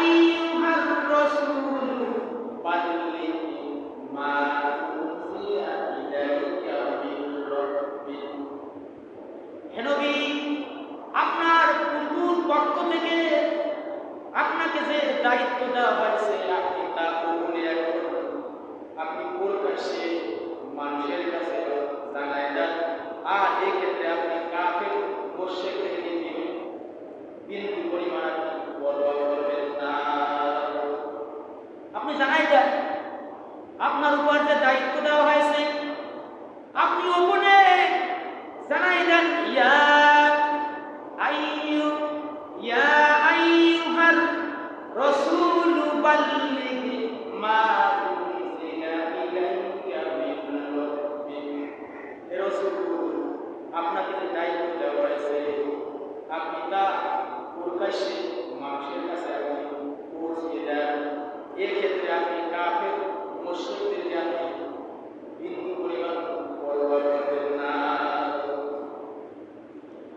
Bye. জানাই দেন। আপনার উপর যে দায়িত্ব দেওয়া হয়েছে, আপনি ওপনে জানাই দেন। ইয়া, আইয়ু, ইয়া আইয়ুহার রাসূল, বাল্লিগ মা আপনাকে যে দায়িত্ব দেওয়া হয়েছে, আপনি তা প্রকাশ্যে মানুষের কাছে আপনি পৌঁছিয়ে দেন এক্ষেত্রে আপনি কাফের মুশরিকদেরকে আপনি বিন্দু পরিমাণ পরোয়া করবেন না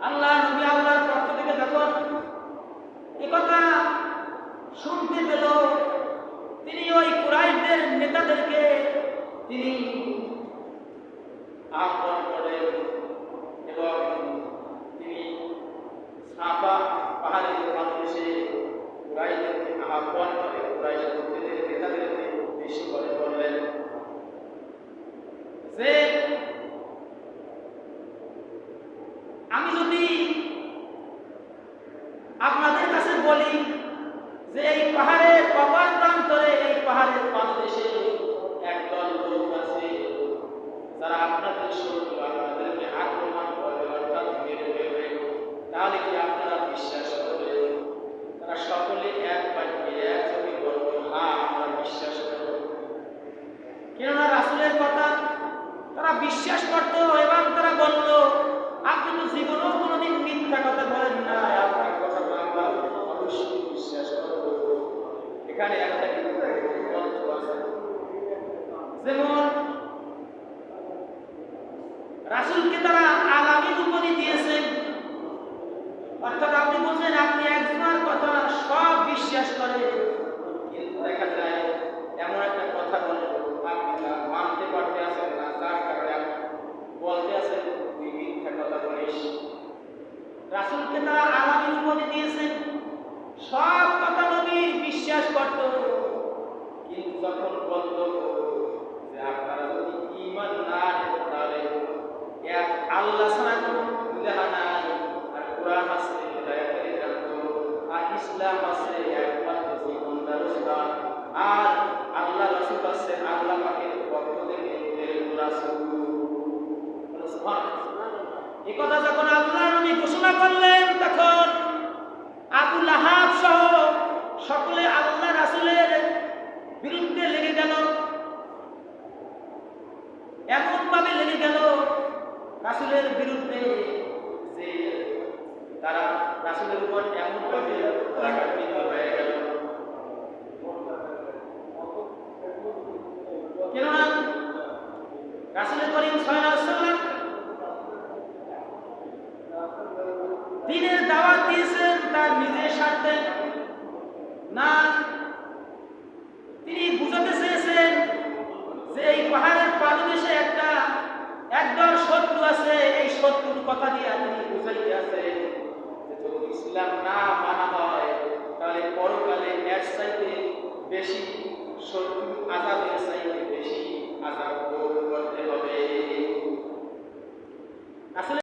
আল্লাহ নবী আল্লাহর পক্ষ থেকে যখন এ কথা পেল তিনি ওই কুরাইশদের নেতাদেরকে তিনি আহ্বান করেন এবং তিনি সাফা পাহাড়ের বাংলাদেশে কুরাইশদেরকে আহ্বান করে, কুরাইশের নেতাদেরকে উদ্দেশ্য করে বললেন যে আমি যদি আপনাদের কাছে বলি তাহলে কি আপনারা বিশ্বাস করবেন? তারা সকলে এক বাক্যে হ্যাঁ আমরা বিশ্বাস করব। কেননা রাসুলের কথা তারা বিশ্বাস করত, এবং তারা বলল, আপনি তো জীবনেও কোনোদিন মিথ্যা কথা বলেন না। আপনার কথা আমরা অবশ্যই বিশ্বাস করব। এখানে একটা যেমন রাসুলকে তারা অর্থাৎ আপনি বলছেন আপনি একজনের কথা সব বিশ্বাস করেন কিন্তু দেখা যায় এমন একটা কথা বলে আপনি তা মানতে পারতে আছেন না যার কারণে আপনি বলতে আছেন তুই মিথ্যা কথা বলিস রাসুলকে তারা আলামিন উপাধি দিয়েছেন সব কথা নবীর বিশ্বাস করত কিন্তু যখন বলল যে আপনারা যদি ঈমান না আনেন তাহলে এক আল্লাহ ছাড়া কোনো ইলাহা নাই আর কোরআন আছে হেদায়েতের গ্রন্থ আর ইসলাম আছে, একমাত্র জীবন ব্যবস্থা আর আল্লাহ রাসূল আছে, আল্লাহ পাকের পক্ষ থেকে। এই কথা যখন আল্লাহ নবী ঘোষণা করলেন, তখন আবু লাহাব সহ সকলে আল্লাহ রাসূলের বিরুদ্ধে লেগে গেল। এমন ভাবে লেগে গেল, রাসূলের বিরুদ্ধে যে তারা রাসূলের উপর এমন ভাবে রাগান্বিত হয়ে গেল। কেননা রাসূলের করিম আলাইহি দিনের দাওয়াত দিয়েছেন, তার নিজের স্বার্থে। না, তিনি বুঝাতে চেয়েছেন যে এই পাহাড়ের পাদদেশে একটা একদল শত্রু আছে, এই শত্রুর কথা দিয়ে তিনি বুঝাইতে আছে ইসলাম না মানা হয়, তাহলে পরকালে এর চাইতে বেশি শত্রু আজাবের চাইতে বেশি আজাব করতে হবে। আসলে